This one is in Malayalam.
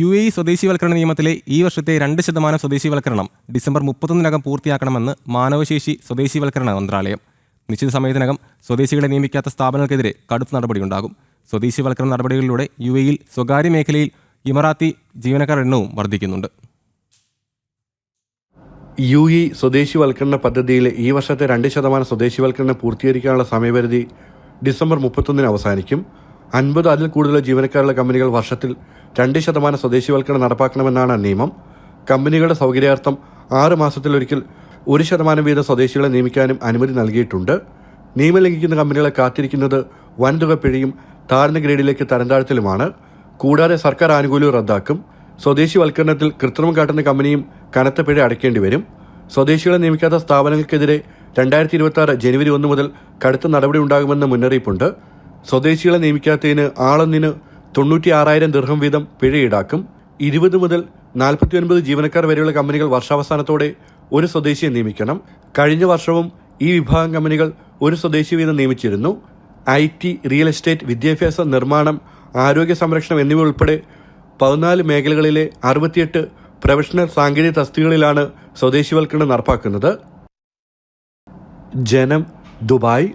യു എ ഇ സ്വദേശിവൽക്കരണ നിയമത്തിലെ ഈ വർഷത്തെ രണ്ട് ശതമാനം സ്വദേശിവൽക്കരണം ഡിസംബർ മുപ്പത്തൊന്നിനകം പൂർത്തിയാക്കണമെന്ന് മാനവശേഷി സ്വദേശിവൽക്കരണ മന്ത്രാലയം. നിശ്ചിത സമയത്തിനകം സ്വദേശികളെ നിയമിക്കാത്ത സ്ഥാപനങ്ങൾക്കെതിരെ കടുത്ത നടപടിയുണ്ടാകും. സ്വദേശിവൽക്കരണ നടപടികളിലൂടെ യു എയിൽ സ്വകാര്യ മേഖലയിൽ ഇമറാത്തി ജീവനക്കാർ എണ്ണവും വർദ്ധിക്കുന്നുണ്ട്. യു ഇ സ്വദേശിവൽക്കരണ പദ്ധതിയിലെ ഈ വർഷത്തെ രണ്ട് ശതമാനം സ്വദേശിവൽക്കരണം പൂർത്തീകരിക്കാനുള്ള സമയപരിധി ഡിസംബർ മുപ്പത്തൊന്നിന് അവസാനിക്കും. അൻപത് അതിൽ കൂടുതൽ ജീവനക്കാരുള്ള കമ്പനികൾ വർഷത്തിൽ രണ്ട് ശതമാനം സ്വദേശിവൽക്കരണം നടപ്പാക്കണമെന്നാണ് നിയമം. കമ്പനികളുടെ സൗകര്യാർത്ഥം ആറ് മാസത്തിലൊരിക്കൽ ഒരു ശതമാനം വീതം സ്വദേശികളെ നിയമിക്കാനും അനുമതി നൽകിയിട്ടുണ്ട്. നിയമം ലംഘിക്കുന്ന കമ്പനികളെ കാത്തിരിക്കുന്നത് വൻതുക പിഴയും താഴ്ന്ന ഗ്രേഡിലേക്ക് തരംതാഴ്ത്തലുമാണ്. കൂടാതെ സർക്കാർ ആനുകൂല്യം റദ്ദാക്കും. സ്വദേശിവൽക്കരണത്തിൽ കൃത്രിമം കാട്ടുന്ന കമ്പനിയും കനത്ത പിഴ അടയ്ക്കേണ്ടി വരും. സ്വദേശികളെ നിയമിക്കാത്ത സ്ഥാപനങ്ങൾക്കെതിരെ രണ്ടായിരത്തി ഇരുപത്തി ജനുവരി ഒന്ന് മുതൽ കടുത്ത നടപടി ഉണ്ടാകുമെന്ന മുന്നറിയിപ്പുണ്ട്. സ്വദേശികളെ നിയമിക്കാത്തതിന് ആളൊന്നിന് തൊണ്ണൂറ്റി ആറായിരം ദീർഘം വീതം പിഴ ഈടാക്കും ഇരുപത് മുതൽ നാൽപ്പത്തിയൊൻപത് ജീവനക്കാർ വരെയുള്ള കമ്പനികൾ വർഷാവസാനത്തോടെ ഒരു സ്വദേശിയെ നിയമിക്കണം. കഴിഞ്ഞ വർഷവും ഈ വിഭാഗം കമ്പനികൾ ഒരു സ്വദേശി വീതം നിയമിച്ചിരുന്നു. ഐ ടി റിയൽ എസ്റ്റേറ്റ് വിദ്യാഭ്യാസ നിർമ്മാണം ആരോഗ്യ സംരക്ഷണം എന്നിവ ഉൾപ്പെടെ പതിനാല് മേഖലകളിലെ അറുപത്തിയെട്ട് പ്രൊഫഷണൽ സാങ്കേതിക തസ്തികകളിലാണ് സ്വദേശിവൽക്കരണം നടപ്പാക്കുന്നത്. ജനം ദുബായ്